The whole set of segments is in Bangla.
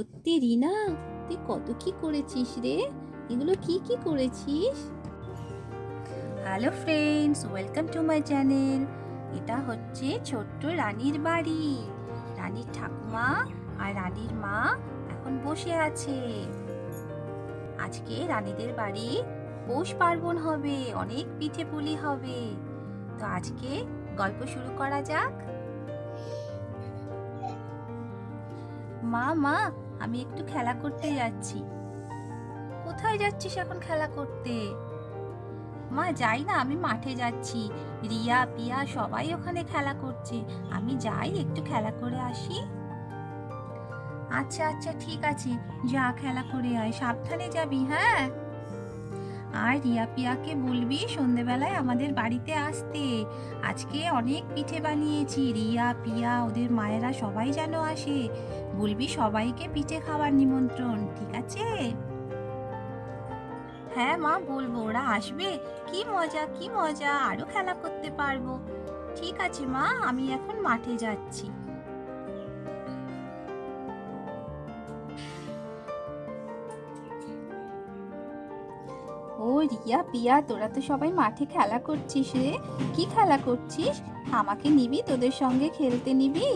সত্যি, রিনা, তুই কত কি করেছিস রে? এগুলো কি কি করেছিস? Hello friends welcome to my channel এটা হচ্ছে ছোট্ট রানীর বাড়ি। রানীর ঠাকুমা আর রানীর মা এখন বসে আছে। আজকে রানীদের বাড়ি পৌষ পার্বণ হবে, অনেক পিঠে পুলি হবে। তো আজকে গল্প শুরু করা যাক। মা মা, আমি একটু খেলা করতে যাচ্ছি। কোথায় যাচ্ছিস এখন খেলা করতে? মা, যাই না, আমি মাঠে যাচ্ছি। রিয়া, পিয়া সবাই ওখানে খেলা করছে। আমি যাই, একটু খেলা করে আসি। আচ্ছা আচ্ছা ঠিক আছে। যা, খেলা করে আয়। সাবধানে যাবি হ্যাঁ? আর রিয়া, পিয়াকে বলবি সন্ধেবেলায় আমাদের বাড়িতে আসতে। আজকে অনেক পিঠে বানিয়েছি। রিয়া, পিয়া, ওদের মায়েরা সবাই যেন আসে। বলবি, সবাইকে পিঠে খাওয়ার নিমন্ত্রণ, ঠিক আছে? হ্যাঁ মা, বলব, ওরা আসবে। কি মজা কি মজা, আরও খেলা করতে পারব। ঠিক আছে মা, আমি এখন মাঠে যাচ্ছি। ও রিয়া, পিয়া, তোরা তো সবাই মাঠে খেলা করছিস রে। কি খেলা করছিস? আমাকে নিবি, তোদের সঙ্গে খেলতে নিবি?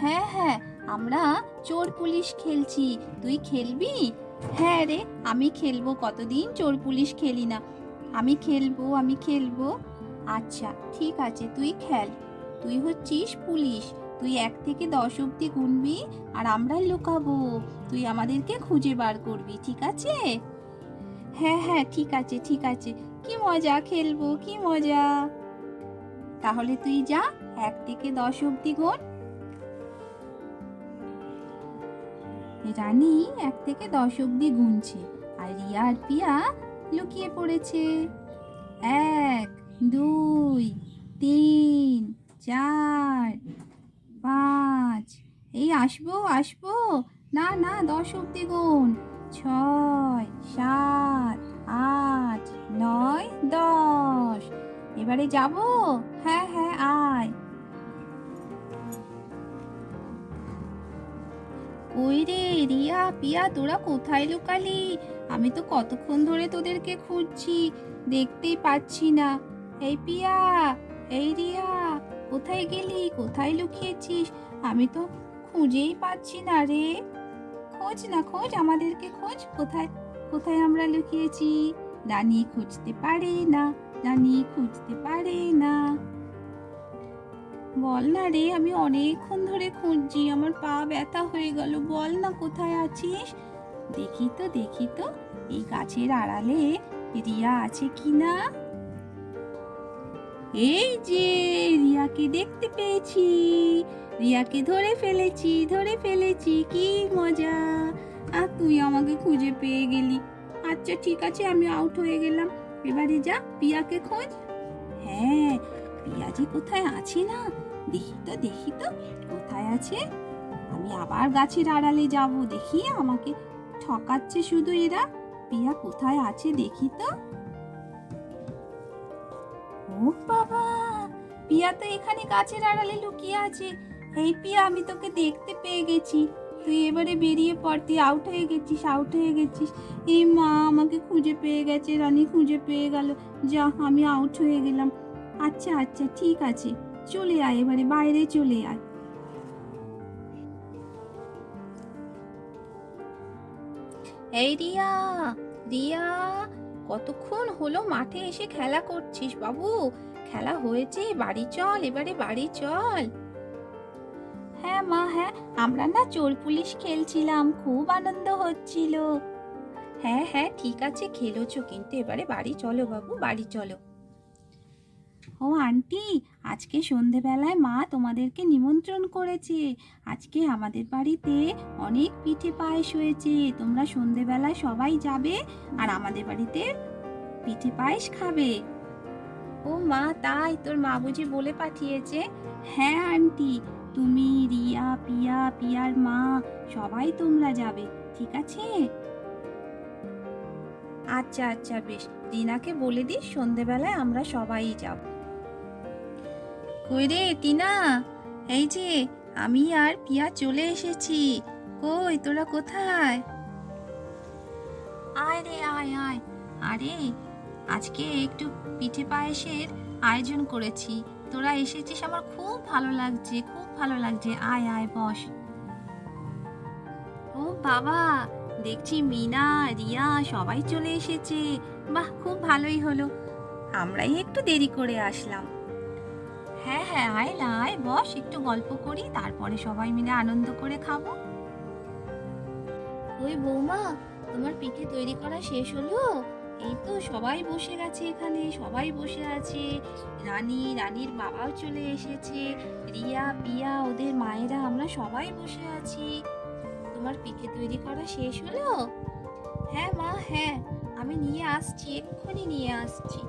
হ্যাঁ হ্যাঁ আমরা চোর পুলিশ খেলছি। তুই খেলবি? হ্যাঁ রে, আমি খেলব, কতদিন চোর পুলিশ খেলি না। আমি খেলব আমি খেলব। আচ্ছা ঠিক আছে, তুই খেল। তুই হচ্ছিস পুলিশ। তুই এক থেকে দশ অব্দি গুনবি আর আমরা লুকাবো। তুই আমাদেরকে খুঁজে বার করবি, ঠিক আছে? হ্যাঁ হ্যাঁ ঠিক আছে ঠিক আছে। কি মজা, খেলব, কি মজা। তাহলে তুই যা, এক থেকে দশ অব্দি গুন রানী এক থেকে দশ অব্দি গুনছে, আর রিয়া আর পিয়া লুকিয়ে পড়েছে। এক, দুই, তিন, চার, পাঁচ, এই আসব আসব? না না, দশ অব্দি গুন। ছয়, সাত, আট, নয়, দশ। এবারে যাব? হ্যাঁ হ্যাঁ আয়। কই রে রিয়া, পিয়া, তোরা কোথায় লুকালি? আমি তো কতক্ষণ ধরে তোদেরকে খুঁজছি, দেখতেই পাচ্ছি না। এই পিয়া, এই রিয়া, কোথায় গেলি? কোথায় লুকিয়েছিস? আমি তো খুঁজেই পাচ্ছি না রে। খোঁজ না, খোঁজ আমাদেরকে খোঁজ। কোথায় কোথায় আমরা লুকিয়েছি? রানী খুঁজতে পারে না, রানী খুঁজতে পারে না। বল না রে, আমি অনেকক্ষণ ধরে খুঁজছি, আমার পা ব্যথা হয়ে গেল, বল না কোথায় আছিস? দেখি তো দেখি তো, এই গাছের আড়ালে রিয়া আছে কি না এই যে, রিয়াকে দেখতে পেয়েছি, রিয়াকে ধরে ফেলেছি ধরে ফেলেছি, কি মজা, আর তুই আমাকে খুঁজে পেয়ে গেলি। আচ্ছা ঠিক আছে, আমি আউট হয়ে গেলাম, এবারে যা, পিয়াকে খোঁজ। হ্যাঁ পিয়াজি কোথায় আছে না দেখি তো দেখি তো কোথায় আছে? আমি আবার গাছের আড়ালে যাব, দেখি আমাকে ঠকাচ্ছে শুধু এরা। পিয়া কোথায় আছে দেখি তো। ও বাবা পিয়া তো এখানে গাছের আড়ালে লুকিয়ে আছে। এই পিয়া আমি তোকে দেখতে পেয়ে গেছি। তুই এবারে বেরিয়ে পড়, তুই আউট হয়ে গেছিস আউট হয়ে গেছিস। এই মা, আমাকে খুঁজে পেয়ে গেছে, রানী খুঁজে পেয়ে গেল। যা, আমি আউট হয়ে গেলাম। আচ্ছা আচ্ছা ঠিক আছে। চলে আয় এবারে বাইরে চলে আয়। এই রিয়া রিয়া কতক্ষণ হলো মাঠে এসে খেলা করছিস বাবু? খেলা হয়েছে বাড়ি চল এবারে বাড়ি চল। হ্যাঁ মা হ্যাঁ আমরা না চোর পুলিশ খেলছিলাম খুব আনন্দ হচ্ছিল। হ্যাঁ হ্যাঁ ঠিক আছে খেলেছো কিন্তু এবারে বাড়ি চলো বাবু বাড়ি চলো। ও আন্টি আজকে সন্ধেবেলায় মা তোমাদেরকে নিমন্ত্রণ করেছে। আজকে আমাদের বাড়িতে অনেক পিঠে পায়েস হয়েছে। তোমরা সন্ধেবেলায় সবাই যাবে আর আমাদের বাড়িতে পিঠে পায়েস খাবে। ও মা তাই তোর মা বুঝি বলে পাঠিয়েছে? হ্যাঁ আন্টি তুমি রিয়া পিয়া পিয়ার মা সবাই তোমরা যাবে ঠিক আছে? আচ্ছা আচ্ছা বেশ। টিনাকে বলে দিস, সন্ধেবেলায় আমরা সবাই যাব। কই রে, টিনা? এই যে, আমি আর পিয়া চলে এসেছি। কই, তোরা কোথায়? আয় রে, আয় আয়। আরে, আজকে একটু পিঠে পায়েসের আয়োজন করেছি। তোরা এসেছিস, আমার খুব ভালো লাগছে, খুব ভালো লাগছে। আয় আয়, বস। ও বাবা দেখছি মিনা, রিয়া সবাই চলে এসেছে। বাহ, খুব ভালোই হলো। আমরাই একটু দেরি করে আসলাম। হ্যাঁ হ্যাঁ আয় না, আয়, বস, একটু গল্প করি, তারপরে সবাই মিলে আনন্দ করে খাব। ওই বৌমা, তোমার পিঠে তৈরি করা শেষ হলো? এই তো সবাই বসে গেছে এখানে, সবাই বসে আছে। রানী, রানীর বাবাও চলে এসেছে। রিয়া, পিয়া, ওদের মায়েরা, আমরা সবাই বসে আছি। তোমার পিঠে তৈরি করা শেষ হলো? হ্যাঁ মা হ্যাঁ আমি নিয়ে আসছি, এক্ষুনি নিয়ে আসছি।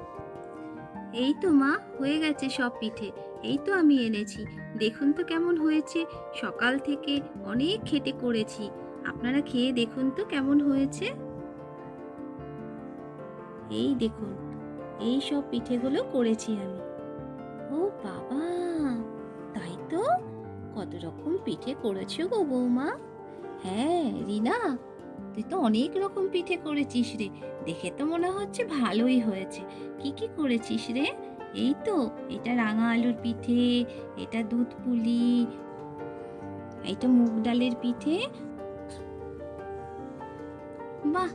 এই তো মা, হয়ে গেছে সব পিঠে, এই তো আমি এনেছি। দেখুন তো কেমন হয়েছে, সকাল থেকে অনেক খেটে করেছি। আপনারা খেয়ে দেখুন তো কেমন হয়েছে। এই দেখুন, এই সব পিঠেগুলো করেছি আমি। ও বাবা, তাই তো? কত রকম পিঠে করেছ গো বৌমা। হ্যাঁ রিনা, তুই তো অনেক রকম পিঠে করেছিস রে। দেখে তো মনে হচ্ছে ভালোই হয়েছে। কি কি করেছিস রে? এই তো, এটা রাঙা আলুর পিঠে, এটা দুধ পুলি, এটা মুগ ডালের পিঠে। বাহ!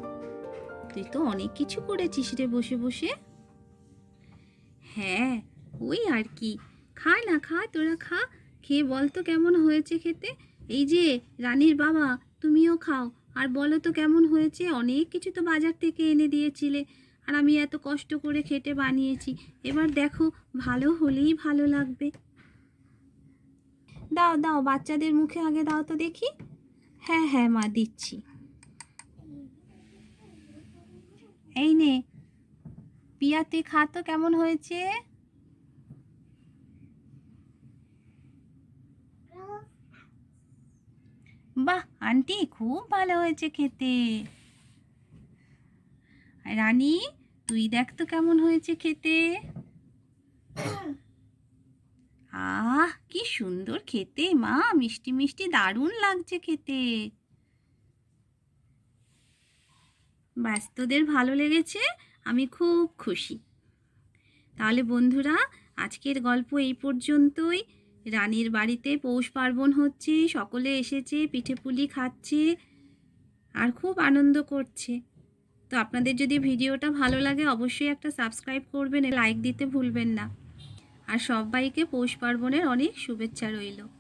তুই তো অনেক কিছু করেছিস রে বসে বসে। হ্যাঁ ওই আর কি। খা না, খা, তোরা খা। খেয়ে বল তো কেমন হয়েছে খেতে। এই যে, রানীর বাবা, তুমিও খাও। আর বলো তো কেমন হয়েছে? অনেক কিছু তো বাজার থেকে এনে দিয়েছিলে। আর আমি এত কষ্ট করে খেটে বানিয়েছি। এবার দেখো, ভালো হলেই ভালো লাগবে। দাও দাও, বাচ্চাদের মুখে আগে দাও তো দেখি। হ্যাঁ হ্যাঁ মা, দিচ্ছি। এই নে, পিয়াতে খা তো, কেমন হয়েছে? বাহ, আন্টি খুব ভালো হয়েছে খেতে। রানী, তুই দেখ তো কেমন হয়েছে খেতে। আহ, কি সুন্দর খেতে মা, মিষ্টি মিষ্টি দারুণ লাগছে খেতে। ব্যাস তোদের ভালো লেগেছে, আমি খুব খুশি। তাহলে বন্ধুরা, আজকের গল্প এই পর্যন্তই। রানীর বাড়িতে পৌষ পার্বণ হচ্ছে, সকলে এসেছে, পিঠে পুলি খাচ্ছে আর খুব আনন্দ করছে। তো আপনাদের যদি ভিডিওটা ভালো লাগে, অবশ্যই একটা সাবস্ক্রাইব করবেন, লাইক দিতে ভুলবেন না। আর সবাইকে পৌষ পার্বণের অনেক শুভেচ্ছা রইল।